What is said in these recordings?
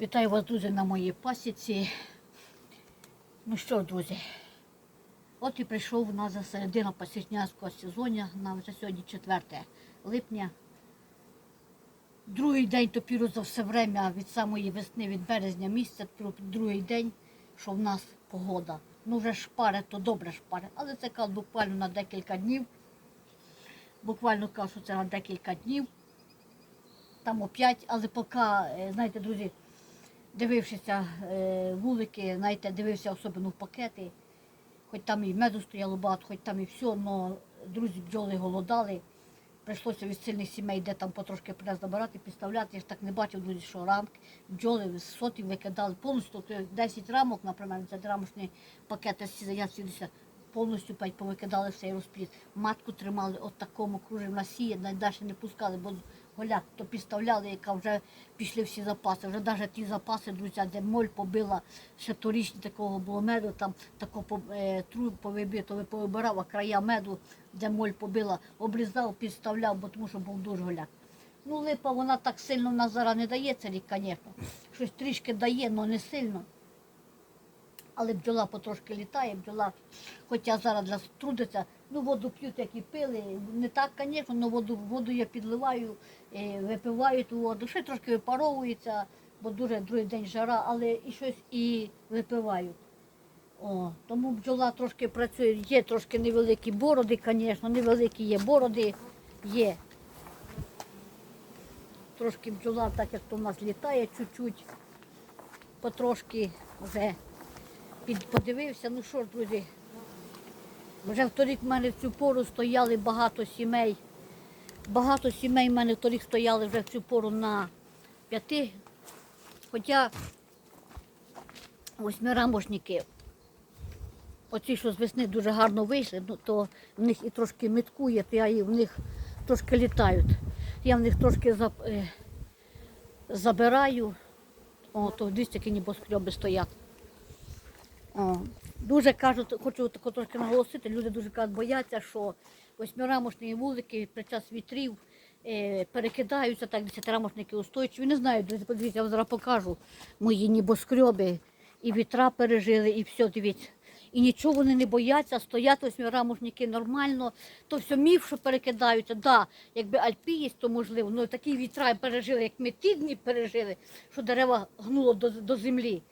Вітаю вас, друзі, на моїй пасіці. Ну що, друзі, от і прийшов у нас за середина пасічнянського сезону, нам вже сьогодні 4 липня. Другий день топіру за все время від самої весни, від березня місяця, другий день, що в нас погода. Ну вже шпаре, то добре шпаре, але це кажуть, буквально на декілька днів. Буквально кажуть, що це на декілька днів. Там оп'ять, але поки, е, знаєте, друзі, дивившися е, вулики, знаєте, дивився особливо в пакети, хоч там і меду стояло багато, хоч там і все, але друзі бджоли голодали. Прийшлося від сильних сімей, де там потрошки прес забирати, підставляти. Я ж так не бачив, друзі, що рамки, бджоли з сотів викидали повністю то 10 рамок, наприклад, це рамочні пакети я 70, повністю повикидали цей розпліт. Матку тримали от такому кружі на сіє, далі не пускали, бо голяк то підставляли, яка вже пішли всі запаси. Вже навіть ті запаси, друзі, де моль побила, ще торічні такого було меду, там тако е, труб повибито, повибирав, а края меду, де моль побила, обрізав, підставляв, бо тому що був дуже голяк. Ну, липа вона так сильно в нас зараз не дає це рік, звісно. Щось трішки дає, але не сильно. Але бджола потрошки літає, бджола, хоча зараз для трудиться, ну воду п'ють, як і пили. Не так, звісно, але воду, воду я підливаю, е, випиваю ту воду, ще трошки випаровується, бо дуже другий день жара, але і щось і випивають. О, тому бджола трошки працює, є трошки невеликі бороди, звісно, невеликі є бороди, є. Трошки бджола, так як то в нас літає чуть-чуть, потрошки вже подивився. Ну що ж, друзі, вже вторік в мене в цю пору стояли багато сімей. Багато сімей в мене вторік стояли вже в цю пору на п'яти. Хоча восьмирамошники, оці, що з весни дуже гарно вийшли, ну, то в них і трошки меткує, то я і в них трошки літають. Я в них трошки за, е, забираю. О, то десь такі небоскреби стоять. О, дуже кажуть, хочу тако трошки наголосити, люди дуже кажуть, бояться, що восьмирамошні вулики під час вітрів е, перекидаються, так десятирамошники устойчиві. Не знаю, друзі, подивіться, я вам зараз покажу мої небоскреби. І вітра пережили, і все, дивіться. І нічого вони не бояться, стоять восьмирамошники нормально, то все міф, що перекидаються. Да, якби альпієць, то можливо, але такі вітра пережили, як ми ті дні пережили, що дерева гнуло до, до землі.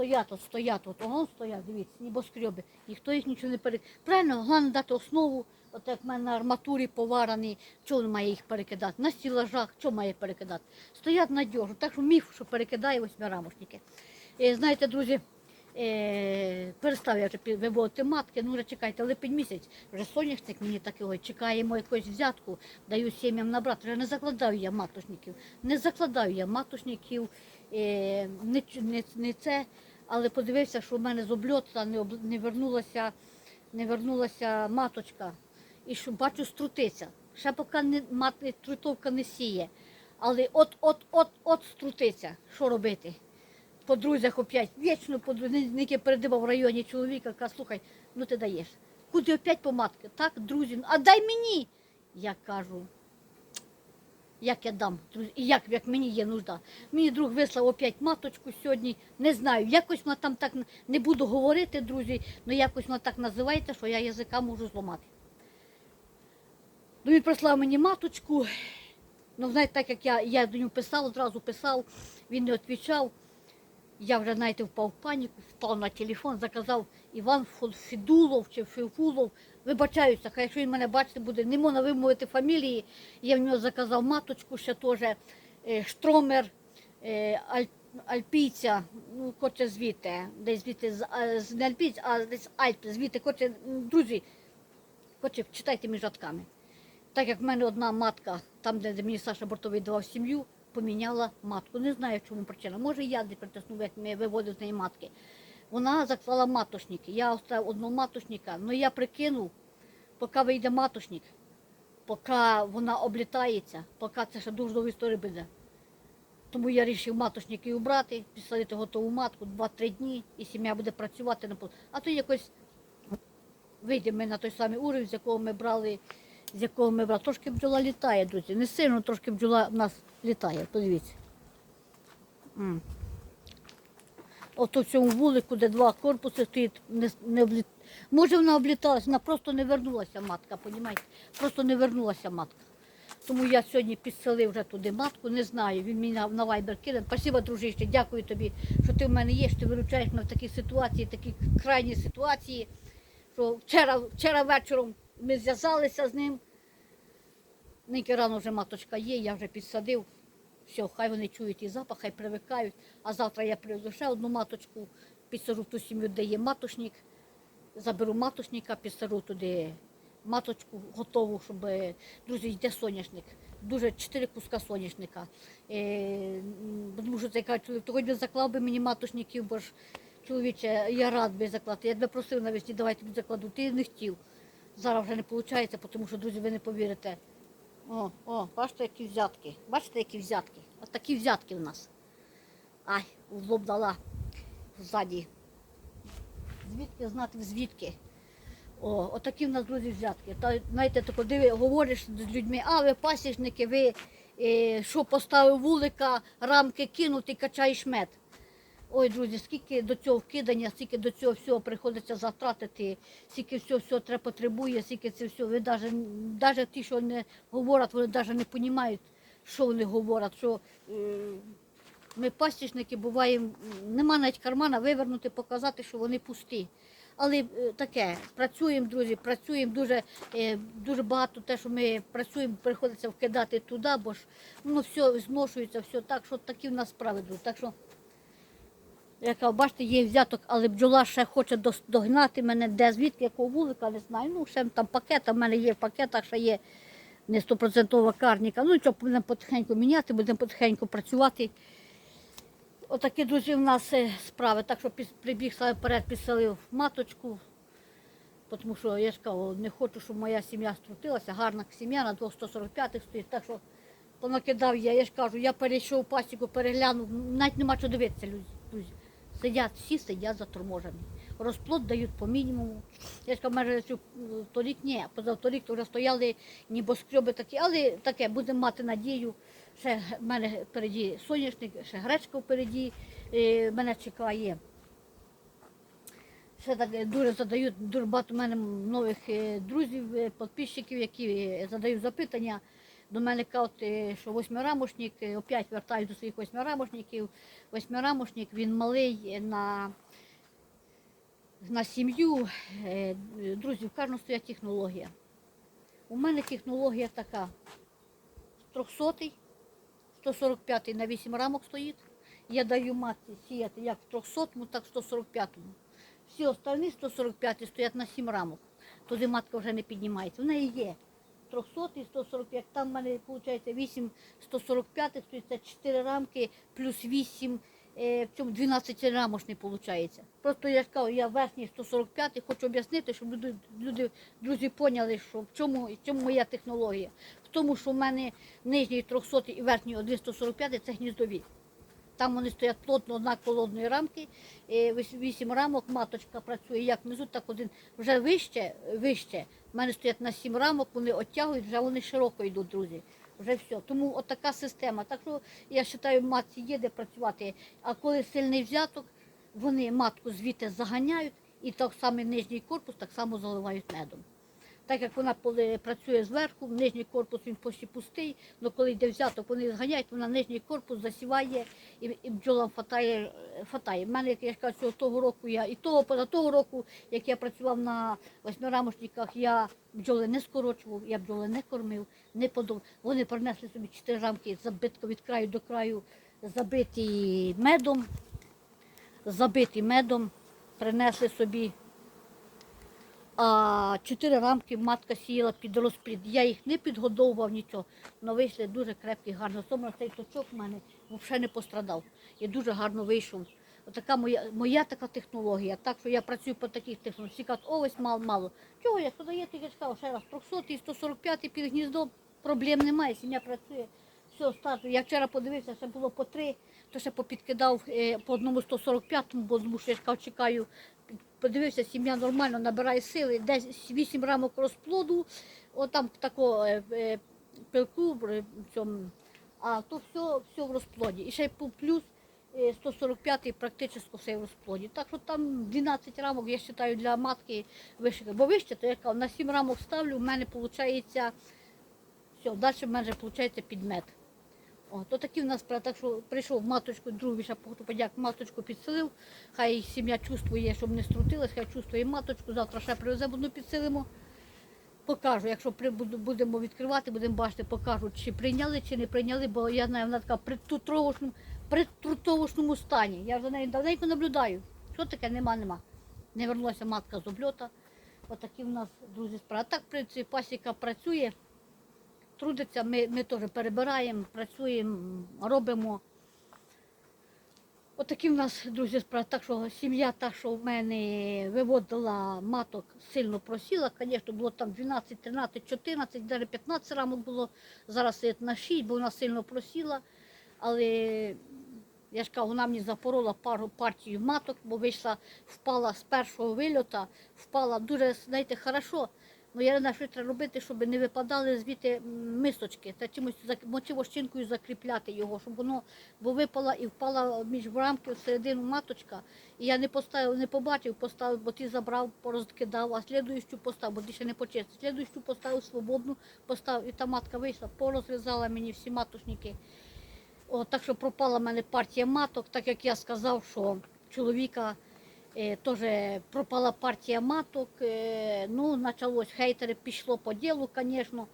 Стоять, от стоять, от воно стоять, дивіться, небоскреби. Ніхто їх нічого не перекидає. Правильно, головне дати основу, от як в мене на арматурі поварений, чого має їх перекидати? На стілажах, що має перекидати? Стоять надіжно. Так що міф, що перекидає восьмирамошники. Е, знаєте, друзі, е, перестав я вже виводити матки, ну вже чекайте, липень місяць, вже соняшник мені так його, чекаємо якусь взятку, даю сім'ям набрати. Вже не закладаю я матушників, не закладаю я матушників, е, не, не, не це, але подивився, що в мене з обльота не, об- не вернулася, не вернулася маточка. І що бачу, струтиться. Ще поки не, мат, трутовка не сіє. Але от-от-от-от струтиться. Що робити? по друзях опять, вічно по друзях, Ніки передибав в районі чоловіка, каже, слухай, ну ти даєш. Куди опять по матки? Так, друзі, а дай мені. Я кажу, як я дам, і як, як мені є нужда. Мені друг вислав опять маточку сьогодні, не знаю, якось вона там так, не буду говорити, друзі, але якось вона так називається, що я язика можу зламати. Ну, він прислав мені маточку, ну, знаєте, так як я, я до нього писав, одразу писав, він не відповідав. Я вже, знаєте, впав в паніку, впав на телефон, заказав Іван Фідулов чи Фіфулов. Вибачаюся, хай якщо він мене бачити буде, не можна вимовити фамілії. Я в нього заказав маточку ще теж, е, штромер, е, аль, альпійця, ну, хоче звідти, десь звідти, з- не альпійць, а десь Альп, звідти, хоче, друзі, хоче, читайте між рядками. Так як в мене одна матка, там, де мені Саша Бортовий давав сім'ю, поміняла матку. Не знаю, в чому причина. Може, я не притиснув, як ми виводив з неї матки. Вона заклала матошники. Я оставив одного матошника, але я прикинув, поки вийде матошник, поки вона облітається, поки це ще дуже довга історія буде. Тому я вирішив матошники убрати, підсадити готову матку 2-3 дні, і сім'я буде працювати на пол. А то якось вийдемо на той самий уровень, з якого ми брали, з якого ми брали. Трошки бджола літає, друзі. Не сильно трошки бджола в нас літає. Подивіться. Ото в цьому вулику, де два корпуси стоїть, не, не обліт... може вона обліталася, вона просто не вернулася матка, понімаєте? Просто не вернулася матка. Тому я сьогодні підселив вже туди матку, не знаю. Він мені на, вайбер кинув. Спасибо, дружище, дякую тобі, що ти в мене є, що ти виручаєш мене в такій ситуації, такі крайні ситуації. Що вчора, вчора вечором ми зв'язалися з ним. Нині рано вже маточка є, я вже підсадив. Все, хай вони чують і запах, хай привикають. А завтра я приведу ще одну маточку, підсажу в ту сім'ю, де є маточник. Заберу маточника, підсажу туди маточку готову, щоб е, друзі, йде соняшник. Дуже чотири куска соняшника. Е, тому що цей каже, чоловік, то хоч би заклав би мені маточників, бо ж чоловіче, я рад би заклати. Я тебе просив навесні, давай тобі закладу. Ти не хотів. Зараз вже не виходить, тому що, друзі, ви не повірите. О, о, бачите, які взятки. Бачите, які взятки. От такі взятки в нас. Ай, в лоб дала ззаді. Звідки знати звідки? О, отакі в нас друзі взятки. Та, знаєте, то коли говориш з людьми, а ви пасічники, ви е, що поставив вулика, рамки кинув, ти качаєш мед. Ой, друзі, скільки до цього вкидання, скільки до цього всього приходиться затратити, скільки всього, всього треба потребує, скільки це все. Ви навіть, навіть ті, що не говорять, вони навіть не розуміють, що вони говорять. Що, ми пасічники буваємо, нема навіть кармана вивернути, показати, що вони пусті. Але е, таке, працюємо, друзі, працюємо дуже, е, дуже багато те, що ми працюємо, приходиться вкидати туди, бо ж ну, все зношується, все так, що такі в нас справи друзі. Так що яка, бачите, є взяток, але бджола ще хоче догнати мене, де звідки, якого вулика, не знаю. Ну, ще там пакет, в мене є в пакетах, ще є не стопроцентова карніка. Ну, нічого, будемо потихеньку міняти, будемо потихеньку працювати. Отакі, друзі, в нас е, справи. Так що прибіг саме вперед, підселив маточку, тому що я ж кажу, не хочу, щоб моя сім'я струтилася. Гарна сім'я на 245-х стоїть. Так що понакидав я, я ж кажу, я перейшов пасіку, переглянув, навіть нема що дивитися, друзі. Сидять, всі сидять заторможені. Розплод дають по мінімуму. Я ж кажу, майже е, торік ні, позавторік то вже стояли небоскреби такі, але таке, будемо мати надію. Ще в мене впереді соняшник, ще гречка впереді е, мене чекає. Ще так е, дуже задають, дуже багато в мене нових друзів, підписчиків, які задають запитання. До мене кажуть, е, що восьмирамошник, е, опять вертаюсь до своїх восьмирамошників. Восьмирамошник, він малий е, на, на сім'ю. Друзі, в кожного своя технологія. У мене технологія така. 300 145 на 8 рамок стоїть. Я даю матці сіяти як в 300, так в 145-му. Всі остальні 145 стоять на 7 рамок. Туди матка вже не піднімається. В неї є 300 і 145. Там в мене виходить 8 145 стоїть це 4 рамки плюс 8 е, в цьому 12 рамочний виходить. Просто я кажу, я верхній 145 хочу об'яснити, щоб люди, люди, друзі, поняли, що в чому, в чому моя технологія. В тому, що в мене нижній 300 і верхній 145 це гніздові. Там вони стоять плотно одна колодної рамки, е, вісім рамок, маточка працює як внизу, так один. Вже вище, вище. В мене стоять на сім рамок, вони оттягують, вже вони широко йдуть, друзі. Вже все. Тому отака система. Так що я вважаю, матці є де працювати. А коли сильний взяток, вони матку звідти заганяють і так само нижній корпус так само заливають медом. Так як вона працює зверху, нижній корпус він почти пустий, але коли йде взяток, вони зганяють, вона нижній корпус засіває і, бджолам фатає. фатає. В мене, як я кажу, того року я і того поза того року, як я працював на восьмирамочниках, я бджоли не скорочував, я бджоли не кормив, не подов. Вони принесли собі чотири рамки забитко від краю до краю, забиті медом, забиті медом, принесли собі а чотири рамки матка сіяла під розплід. Я їх не підгодовував нічого, але вийшли дуже крепкі, гарно. Саме цей точок в мене взагалі не пострадав. Я дуже гарно вийшов. Отака моя, моя така технологія. Так що я працюю по таких технологіях. Всі кажуть, ось мало, мало. Чого я ж кажу, ще раз, 300 і 145 під гніздом, проблем немає, сім'я працює. Все, старту. Я вчора подивився, ще було по три, то ще попідкидав е, по одному 145-му, бо тому що я чекаю. Подивився, сім'я нормально набирає сили, десь 8 рамок розплоду, отам такого е, е, пилку цьому, а то все, все в розплоді. І ще плюс е, 145 практично все в розплоді. Так що там 12 рамок, я вважаю, для матки вище. Бо вище, то я кажу, на 7 рамок ставлю, в мене виходить, все, далі в мене виходить підмет. О, то такі в нас. Так що прийшов маточку, другий ще подяк, маточку підсилив. Хай сім'я чувствує, щоб не струтилась, хай чувствує маточку. Завтра ще привеземо одну підсилимо. Покажу, якщо будемо відкривати, будемо бачити, покажу, чи прийняли, чи не прийняли, бо я знаю, вона така при трутовочному, при трутовочному стані. Я за нею давненько наблюдаю. Що таке? Нема, нема. Не вернулася матка з обльота. Отакі в нас, друзі, справи. А так, в принципі, пасіка працює, трудиться, ми, ми теж перебираємо, працюємо, робимо. Отакі в нас, друзі, справи. Так що сім'я та, що в мене виводила маток, сильно просіла. Звісно, було там 12, 13, 14, навіть 15 рамок було. Зараз на 6, бо вона сильно просіла. Але я ж кажу, вона мені запорола пару партію маток, бо вийшла, впала з першого вильота, впала дуже, знаєте, хорошо. Ну я не знаю, що треба робити, щоб не випадали звідти мисочки. Та чимось мочивощинкою закріпляти його, щоб воно бо випала і впала між в рамки всередину маточка. І я не поставив, не побачив, поставив, бо ти забрав, порозкидав, а слідуючу поставив, бо ти ще не почистив. Слідуючу поставив свободну, поставив, і та матка вийшла, порозрізала мені всі маточники. О, так що пропала в мене партія маток, так як я сказав, що чоловіка теж пропала партія маток. Е, ну, почалось хейтери, пішло по ділу, звісно.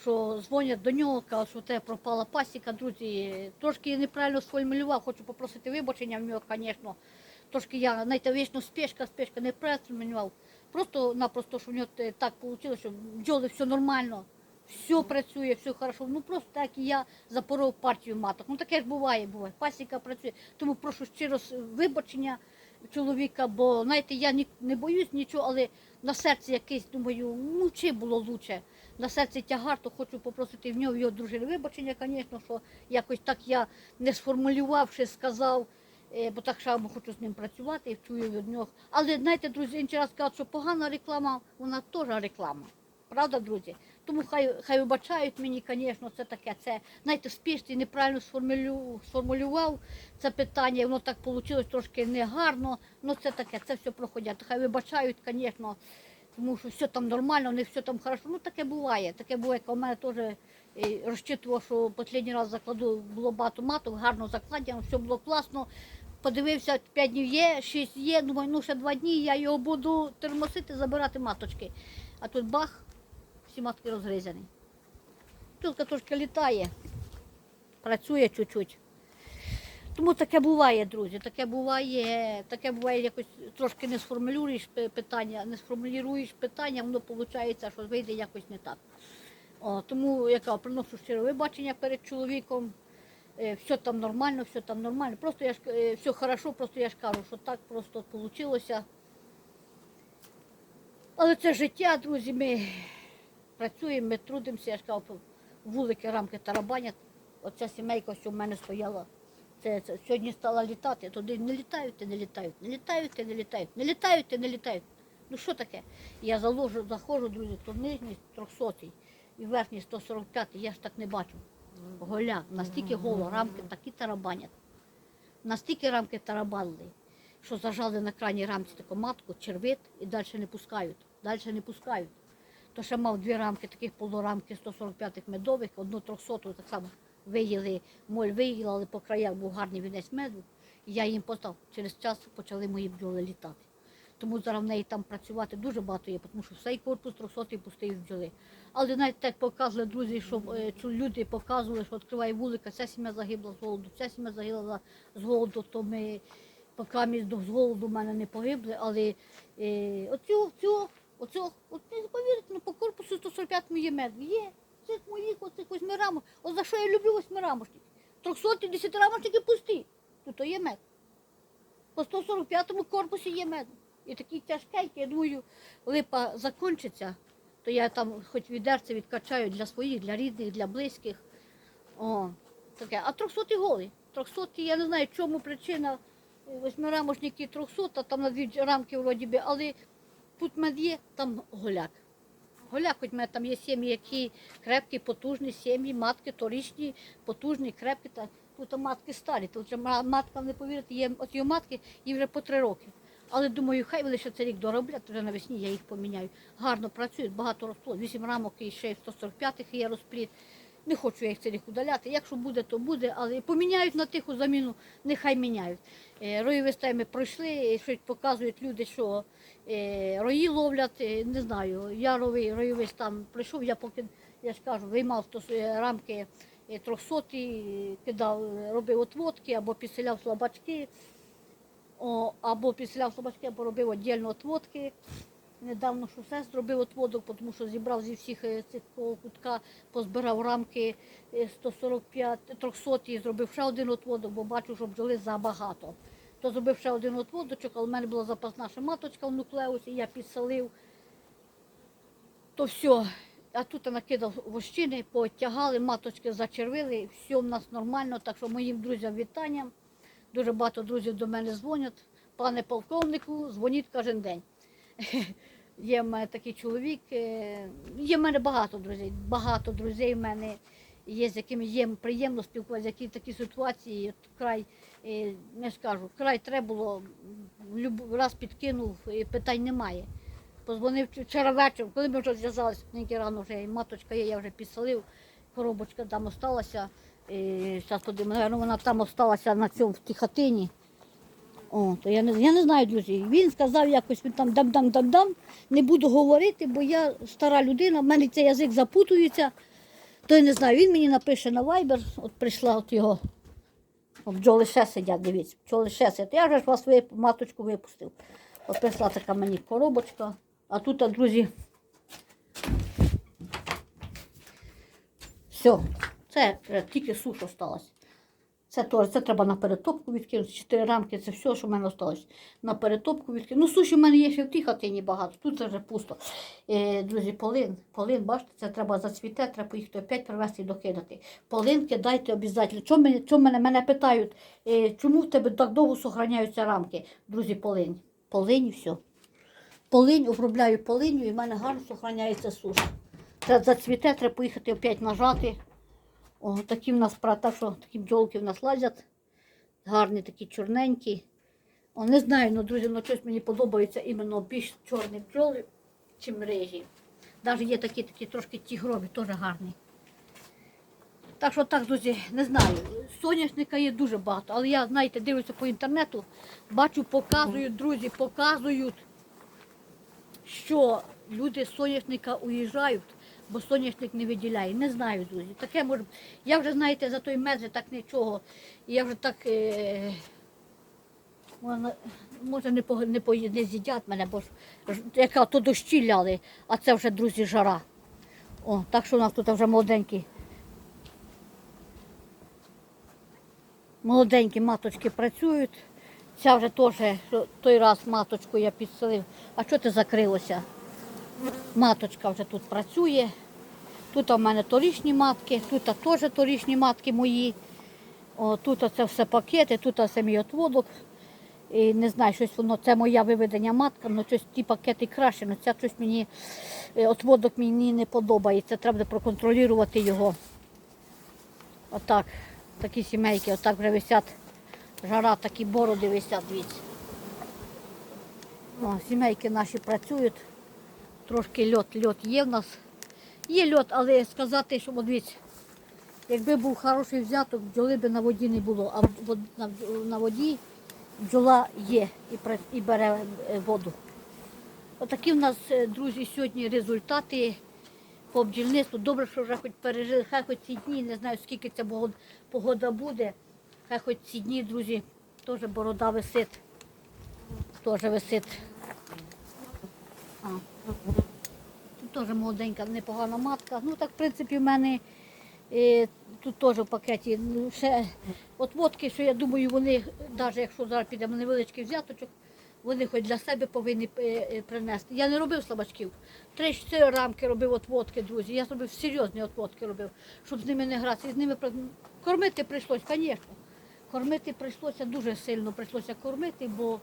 Що дзвонять до нього, кажуть, що тебе пропала пасіка, друзі. Трошки неправильно сформулював, хочу попросити вибачення в нього, звісно. Трошки я, знаєте, вічно спешка, спешка, неправильно сформулював. Просто-напросто, що в нього так вийшло, що бджоли все нормально, все працює, все хорошо. Ну просто так і я запоров партію маток. Ну таке ж буває, буває. Пасіка працює. Тому прошу щиро вибачення чоловіка, бо знаєте, я ні, не боюсь нічого, але на серці якийсь, думаю, ну чи було лучше. На серці тягар, то хочу попросити в нього його дружини вибачення, звісно, що якось так я не сформулювавши, сказав. Е, бо так само хочу з ним працювати і чую від нього. Але знаєте, друзі, інший раз кажуть, що погана реклама, вона теж реклама. Правда, друзі? Тому хай, хай вибачають мені, звісно, це таке. Це, знаєте, спішти неправильно сформулював це питання, воно так вийшло трошки негарно. Ну це таке, це все проходять. Хай вибачають, звісно, тому що все там нормально, не все там хорошо. Ну таке буває. Таке буває, як у мене теж е, розчитував, що останній раз закладу було багато маток, гарно закладено, все було класно. Подивився, 5 днів є, 6 є, думаю, ну ще 2 дні, я його буду термосити, забирати маточки. А тут бах, всі матки розгризані. Пілка трошки літає, працює чуть-чуть. Тому таке буває, друзі. Таке буває, таке буває, якось трошки не сформулюєш питання, не сформулюєш питання, воно виходить, що вийде якось не так. О, тому я кажу, приношу щире вибачення перед чоловіком. Е, все там нормально, все там нормально. Просто я ж е, все хорошо, просто я ж кажу, що так просто вийшло. Але це життя, друзі, ми працюємо, ми трудимося, я ж кажу, вулики, рамки тарабанять. Оця сімейка, що в мене стояла, це, це сьогодні стала літати, туди не літають, і не літають, не літають, не літають, не літають, і не літають. Ну що таке? Я заложу, заходжу, друзі, то нижній 300 і верхній 145, я ж так не бачу. Голя, настільки голо, рамки такі тарабанять. Настільки рамки тарабанили, що зажали на крайній рамці таку матку, червит і далі не пускають. Далі не пускають. То ще мав дві рамки, таких полурамки 145-х медових, одну 300 так само виїли, моль виїла, але по краях був гарний вінець меду. І я їм постав. Через час почали мої бджоли літати. Тому зараз в неї там працювати дуже багато є, тому що цей корпус 300 пустий бджоли. Але навіть так показували друзі, що е, люди показували, що відкриває вулика, ця сім'я загибла з голоду, ця сім'я загибла з голоду, то ми поки ми з голоду в мене не погибли, але е, оцю, цю, оцю, от повірите, ну по корпусу 145 є мед. Є. Цих моїх оцих восьмирамок. От за що я люблю восьмирамочник? 300 десятирамочники пусті. Тут є мед. По 145-му корпусі є мед. І такий тяжкенький, я думаю, липа закінчиться, то я там хоч відерце відкачаю для своїх, для рідних, для близьких. О, таке. А 300 голий. 300 я не знаю, чому причина. Восьмирамошники 300, а там на дві рамки вроді би, але тут мед є, там голяк. Голя, хоч в мене там є сім'ї, які крепкі, потужні сім'ї, матки торічні, потужні, крепкі. Та, тут матки старі. Тут вже матка, не повірите, є от його матки, їй вже по три роки. Але думаю, хай вони ще цей рік дороблять, вже навесні я їх поміняю. Гарно працюють, багато розплод. Вісім рамок і ще 145-х є розплід. Не хочу я їх рік удаляти. Якщо буде, то буде, але поміняють на тиху заміну, нехай міняють. Е, Ройові ми пройшли, щось показують люди, що е, рої ловлять. е, Не знаю, я ройовий, ройовий стан прийшов, я поки я ж кажу, виймав е, рамки е, 300, е, кидав, е, робив отводки або підселяв слабачки, або підселяв слабачки, або робив віддільно отводки. Недавно що все зробив отводок, тому що зібрав зі всіх е, цих кутка, позбирав рамки е, 145, 300 і зробив ще один отводок, бо бачу, що бджоли забагато. То зробив ще один отводочок, але в мене була запасна ще маточка в нуклеусі, я підселив. То все. А тут накидав вощини, потягали, маточки зачервили, все в нас нормально. Так що моїм друзям вітання. Дуже багато друзів до мене дзвонять. Пане полковнику, дзвоніть кожен день. Є в мене такий чоловік, е, є в мене багато друзів, багато друзей в мене є, з якими є приємно спілкуватися, які такі ситуації, от край, е, не скажу, край треба було, раз підкинув, питань немає. Позвонив вчора вечором, коли ми вже зв'язалися, тільки рано вже маточка є, я вже підсалив, коробочка там осталася. Зараз подивимося, наверно, вона там осталася на цьому в тій хатині. О, то я не, я не знаю, друзі. Він сказав якось він там дам-дам-дам-дам. Не буду говорити, бо я стара людина, в мене цей язик запутується. То я не знаю, він мені напише на Viber, от прийшла от його. О, бджоли ще сидять, дивіться, бджоли ще сидять. Я вже ж вас вип- маточку випустив. От прийшла така мені коробочка. А тут, а, друзі, все, це тільки суш осталась. Це теж, це треба на перетопку відкинути. Чотири рамки це все, що в мене залишилось. На перетопку відкинути. Ну, суші в мене є ще в тій хатині багато, тут це вже пусто. Е, друзі, полин, полин, бачите, це треба зацвіте, треба поїхати опять привезти і докидати. Полин кидайте обов'язково. Чому мене, чому мене, мене питають, е, чому в тебе так довго сохраняються рамки? Друзі, полинь. Полинь і все. Полинь, обробляю полиню і в мене гарно сохраняється суш. Це зацвіте, треба поїхати опять нажати. О, такі в нас так що такі бджолки в нас лазять. Гарні такі чорненькі. О, не знаю, ну, друзі, ну щось мені подобається іменно більш чорні бджоли, чим рижі. Навіть є такі такі трошки тігрові, теж гарні. Так що так, друзі, не знаю. Соняшника є дуже багато, але я, знаєте, дивлюся по інтернету, бачу, показують, друзі, показують, що люди з соняшника уїжджають, бо соняшник не виділяє. Не знаю, друзі. Таке може. Я вже, знаєте, за той мед вже так нічого. Я вже так. Е... Може, не, по, не, по, не з'їдять мене, бо яка то дощі ляли, а це вже, друзі, жара. О, так що у нас тут вже молоденькі. Молоденькі маточки працюють. Ця вже теж, той раз маточку я підселив. А що ти закрилося? Маточка вже тут працює. Тут у мене торічні матки, тут теж торічні матки мої. О, тут це все пакети, тут це мій отводок. І не знаю, щось воно, це моя виведення матка, але щось ті пакети краще, але це щось мені, е, отводок мені не подобається. Треба проконтролювати його. Отак, такі сімейки, отак вже висять. Жара, такі бороди висять, дивіться. Сімейки наші працюють. Трошки льот, льот є в нас. Є льот, але сказати, що дивіться, якби був хороший взяток, бджоли би на воді не було, а на, воді бджола є і бере е, воду. Отакі в нас, е, друзі, сьогодні результати по бджільництву. Добре, що вже хоч пережили, хай хоч ці дні, не знаю, скільки ця погода буде. Хай хоч ці дні, друзі, теж борода висить. Теж висить. А. Теж молоденька, непогана матка. Ну так, в принципі, в мене е, тут теж в пакеті ну, ще от водки, що я думаю, вони, навіть якщо зараз підемо невеличкий взяточок, вони хоч для себе повинні е, е, принести. Я не робив слабачків. Три-чотири рамки робив от водки, друзі. Я зробив серйозні от водки робив, щоб з ними не гратися. І з ними кормити прийшлось, звісно. Кормити прийшлося дуже сильно, прийшлося кормити, бо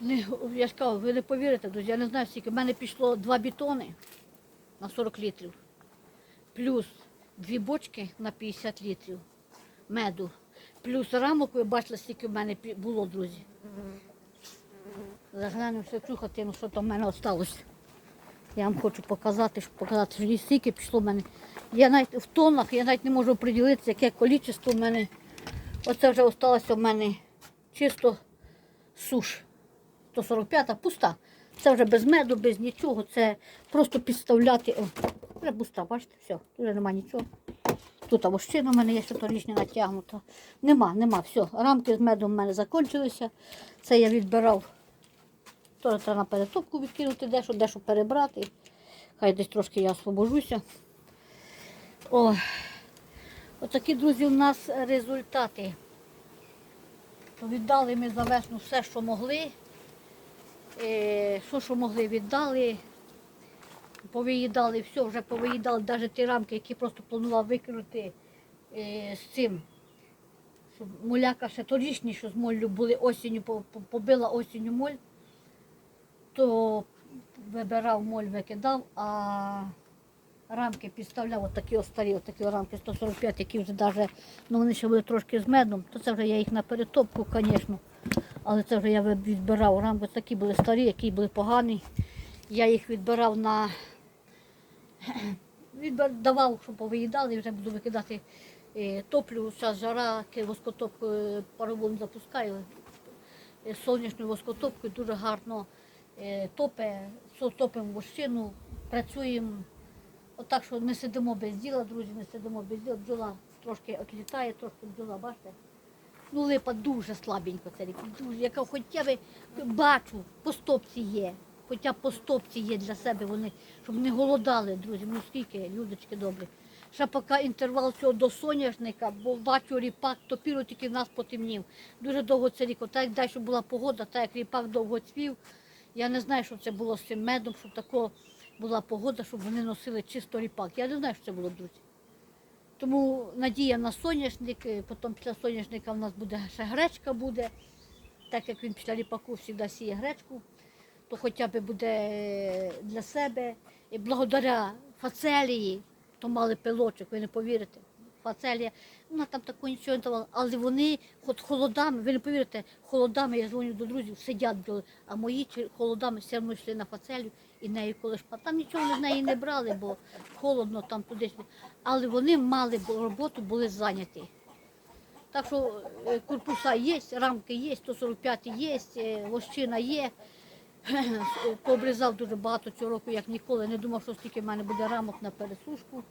Не, я ж кажу, ви не повірите, друзі, я не знаю скільки. У мене пішло два бетони на 40 літрів, плюс дві бочки на 50 літрів меду, плюс рамок, ви бачили, скільки в мене було, друзі. Заглянемо ще в цю хатину, що там в мене залишилося. Я вам хочу показати, щоб показати, що стільки пішло в мене. Я навіть в тоннах, я навіть не можу приділитися, яке кількість в мене. Оце вже залишилося в мене чисто суш. 145 пуста. Це вже без меду, без нічого. Це просто підставляти. О, вже пуста, бачите, все, вже нема нічого. Тут вощина в мене є, що торічня натягнута. Нема, нема, все. Рамки з медом в мене закінчилися. Це я відбирав. Теж треба на перетопку відкинути дещо, дещо перебрати. Хай десь трошки я освобожуся. О, отакі, друзі, у нас результати. Віддали ми за весну все, що могли. Е, Що, що могли, віддали. Повиїдали все, вже повиїдали навіть ті рамки, які просто планував викинути е, з цим. Щоб муляка ще торічні, що з моллю були осінню, по- по- побила осінню моль, то вибирав моль, викидав, а рамки підставляв, отакі ось старі, отакі рамки 145, які вже навіть, ну вони ще були трошки з медом, то це вже я їх на перетопку, звісно. Але це вже я відбирав рамки, такі були старі, які були погані. Я їх відбирав на давав, щоб повиїдали, вже буду викидати е, топлю. Зараз жара, воскотопку е, паровим запускаю. Е, Сонячною воскотопкою дуже гарно топе, топимо вощину, працюємо. Отак, що не сидимо без діла, друзі, не сидимо без діла. Бджола трошки отлітає, трошки бджола, бачите? Ну, липа дуже слабенько це. Дуже, яка хоча б бачу, по стопці є. Хоча по стопці є для себе вони, щоб не голодали, друзі. Ну скільки, людочки добрі. Ще поки інтервал цього до соняшника, бо бачу ріпак, то піро тільки в нас потемнів. Дуже довго це рік. Так як далі була погода, так як ріпак довго цвів. Я не знаю, що це було з цим медом, щоб тако була погода, щоб вони носили чисто ріпак. Я не знаю, що це було, друзі. Тому надія на соняшник, е, потім після соняшника в нас буде ще гречка буде, так як він після ріпаку завжди сіє гречку, то хоча б буде е, для себе. І благодаря фацелії, то мали пилочок, ви не повірите. Фацелія, вона там такого нічого не давала, але вони от холодами, ви не повірите, холодами я дзвоню до друзів, сидять а мої холодами все одно йшли на фацелю і нею колишпа. Там нічого з неї не брали, бо холодно там туди. Але вони мали роботу, були зайняті. Так що е, корпуса є, рамки є, 145 є, е, вощина є. Пообрізав дуже багато цього року, як ніколи. Не думав, що стільки в мене буде рамок на пересушку.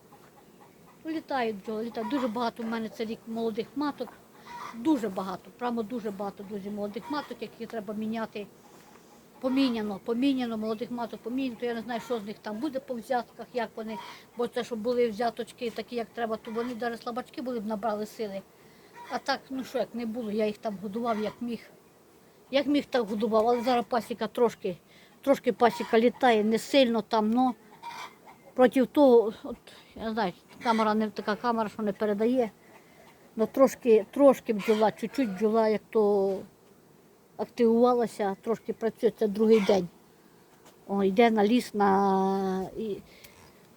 Літають літають. Дуже багато в мене це рік молодих маток. Дуже багато, прямо дуже багато, друзі, молодих маток, які треба міняти. Поміняно, поміняно, молодих маток поміняно, то я не знаю, що з них там буде по взятках, як вони, бо це, щоб були взяточки такі, як треба, то вони навіть слабачки були б набрали сили. А так, ну що, як не було, я їх там годував, як міг. Як міг, так годував, але зараз пасіка трошки, трошки пасіка літає, не сильно там, но проти того, от, я не знаю, камера не така камера, що не передає. Ну трошки, трошки бджола, чуть-чуть бджола, як то активувалася, трошки працює, це другий день. О, йде на ліс, на... І...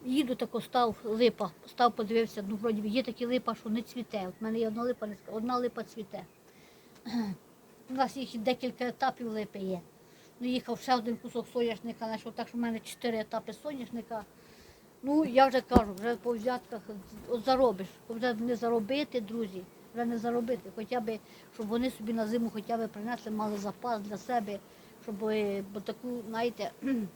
їду тако став липа, став, подивився, ну вроді є такі липа, що не цвіте. От в мене є одна липа, одна липа цвіте. У нас їх декілька етапів липи є. Ну, їхав ще один кусок соняшника, знайшов так, що в мене чотири етапи соняшника. Ну, я вже кажу, вже по взятках заробиш. Вже не заробити, друзі, не заробити. Хоча б, щоб вони собі на зиму хоча б принесли, мали запас для себе, щоб е, бо таку, знаєте,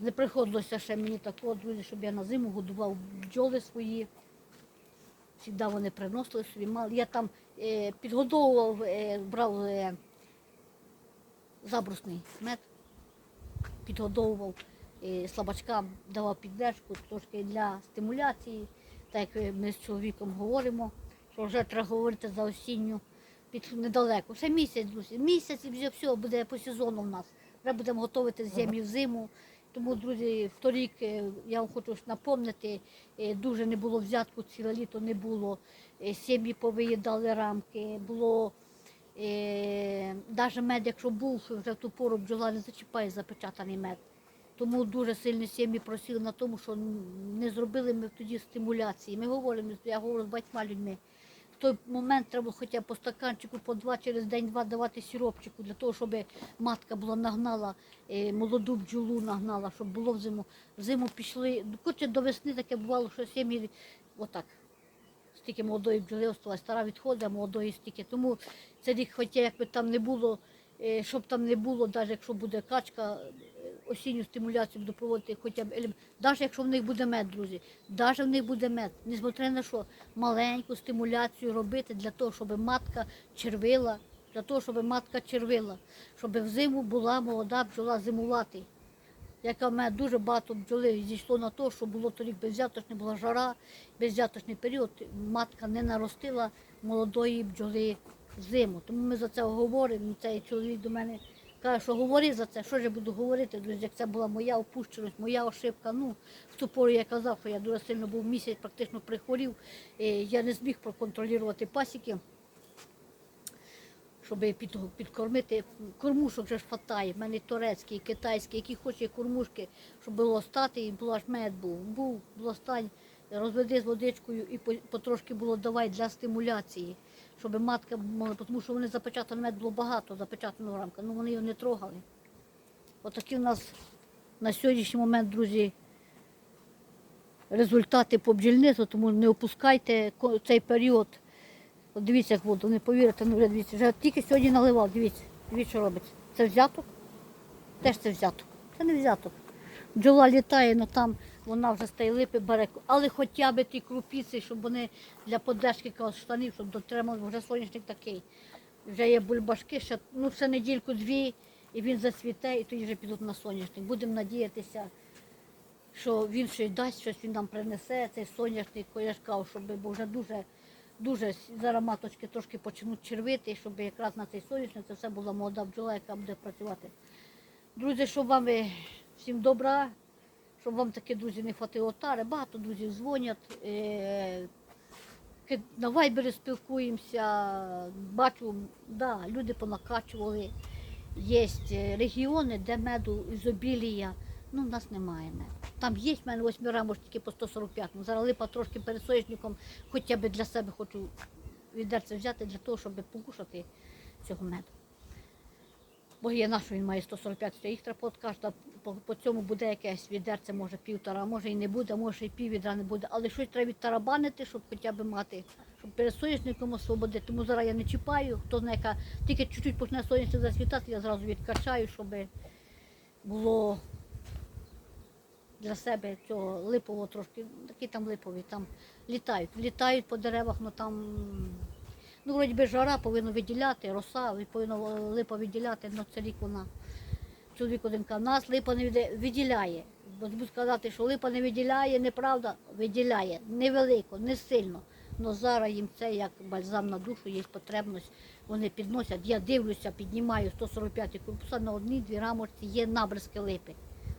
не приходилося ще мені такого, друзі, щоб я на зиму годував бджоли свої. Завжди вони приносили собі мали. Я там е, підгодовував, е, брав е, забрусний мед, підгодовував е, слабачкам, давав піддержку трошки для стимуляції. Так як ми з чоловіком говоримо, що вже треба говорити за осінню під недалеко. Ще місяць, друзі. Місяць і вже все буде по сезону в нас. Вже будемо готувати землі в зиму. Тому, друзі, торік е, я вам хочу напомнити, е, дуже не було взятку, ціле літо не було. Е, Сім'ї повиїдали рамки, було Е, Навіть мед, якщо був, вже в ту пору бджола не зачіпає запечатаний мед. Тому дуже сильні сім'ї просили на тому, що не зробили ми тоді стимуляції. Ми говоримо, я говорю з батьма людьми. В той момент треба хоча б по стаканчику, по два через день-два давати сіропчику, для того, щоб матка була нагнала, е, молоду бджолу нагнала, щоб було в зиму. В зиму пішли, хоча до весни таке бувало, що сім'ї отак. Стільки молодої бджоли осталось, стара відходить, а молодої стільки. Тому це рік, хоча якби там не було, е, щоб там не було, навіть якщо буде качка, осінню стимуляцію буду проводити хоча б навіть якщо в них буде мед, друзі, навіть в них буде мед, несмотря на що, маленьку стимуляцію робити для того, щоб матка червила, для того, щоб матка червила, щоб взиму була молода бджола зимувати. Яка в мене дуже багато бджоли зійшло на те, що було торік безвзяточне, була жара, безвзяточний період, матка не наростила молодої бджоли зиму. Тому ми за це говоримо. Цей чоловік до мене каже, що говори за це, що ж я буду говорити, друзі, як це була моя опущеність, моя ошибка. Ну, в ту пору я казав, що я дуже сильно був місяць, практично прихворів, я не зміг проконтролювати пасіки щоб під, підкормити. Кормушок вже ж хватає. В мене турецький, китайський, які хоче кормушки, щоб було стати, і була ж мед був. Був, було стань, розведи з водичкою і по- потрошки було давай для стимуляції, щоб матка могла, тому що вони запечатаний мед було багато, запечатаного рамка, ну вони його не трогали. Отакі у нас на сьогоднішній момент, друзі, результати по бджільництву, тому не опускайте цей період. От дивіться, як воду, не повірите, ну вже дивіться, вже тільки сьогодні наливав, дивіться, дивіться, що робиться. Це взяток? Теж це взяток. Це не взяток. Бджола літає, ну там вона вже тієї липи бере. Але хоча б ті крупіці, щоб вони для подержки штанів, щоб дотримали, вже сонячник такий. Вже є бульбашки, ще, ну ще недільку-дві, і він зацвіте, і тоді вже підуть на соняшник. Будемо надіятися, що він щось дасть, щось він нам принесе, цей соняшник, я ж щоб бо вже дуже, дуже зараз трошки почнуть червити, щоб якраз на цей соняшник це все була молода бджола, яка буде працювати. Друзі, щоб вам е, всім добра, щоб вам таки, друзі, не хватило тари. Багато друзів дзвонять. е, На вайбері спілкуємося, бачу, да, люди понакачували. Є регіони, де меду ізобілія, ну в нас немає меду. Там є в мене восьміра, може тільки по 145. Ну, зараз липа трошки перед хоча б для себе хочу відерце взяти для того, щоб покушати цього меду. Бо є наш, він має 145, то їх треба по, по цьому буде якесь відерце, може півтора, може і не буде, може і пів відра не буде. Але щось треба відтарабанити, щоб хоча б мати, щоб перед соняшником освободити. Тому зараз я не чіпаю, хто знає, яка тільки чуть-чуть почне сонячник засвітати, я зразу відкачаю, щоб було для себе цього липового трошки, такі там липові, там літають. Літають по деревах, ну там, ну вроді би жара повинна виділяти, роса, повинна липа виділяти, але це рік вона. Чоловік один каже, нас липа не виділяє. Бо буду сказати, що липа не виділяє, неправда, виділяє. Невелико, не сильно. Але зараз їм це як бальзам на душу, є потребність. Вони підносять. Я дивлюся, піднімаю 145 корпуса на одній-дві рамочці є набризки липи.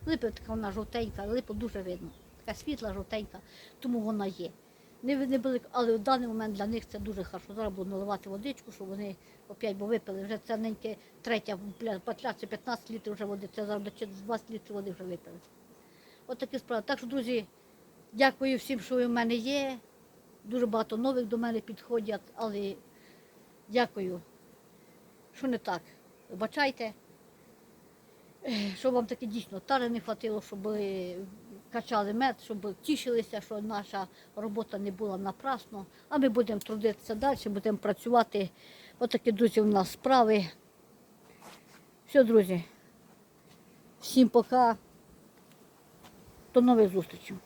Липа така вона жовтенька, липу дуже видно. Така світла, жовтенька, тому вона є. Не, не велика, але в даний момент для них це дуже хорошо. Зараз буду наливати водичку, щоб вони опять бо випили. Вже це неньке третя пля- патляція 15 літрів вже води, це зараз до 20 літрів води вже випили. От такі справи. Так що, друзі, дякую всім, що ви в мене є. Дуже багато нових до мене підходять, але дякую, що не так. Вибачайте, Ех, щоб вам таки дійсно тари не хватило, щоб качали мед, щоб тішилися, що наша робота не була напрасно. А ми будемо трудитися далі, будемо працювати. Отакі, друзі, у нас справи. Все, друзі. Всім пока. До нових зустрічей.